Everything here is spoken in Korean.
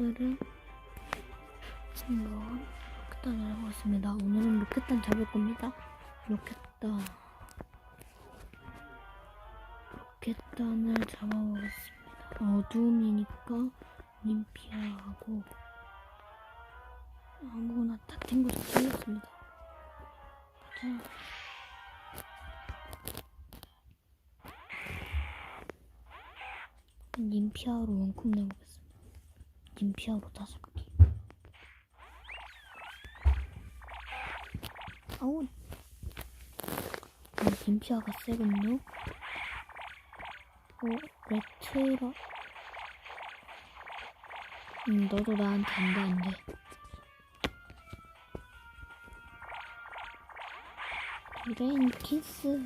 오늘은 한번 로켓단을 해보겠습니다. 오늘은 로켓단 잡을 겁니다. 로켓단. 로켓단을 잡아보겠습니다. 어둠이니까 님피아하고 아무거나 다 탱고 잡겠습니다. 가자. 님피아로 원컵 내보겠습니다. 님피아로 다섯 개. 아우. 음, 님피아가 세군요. 어, 레트라. 음, 너도 나한테 안 돼. 브레인 키스.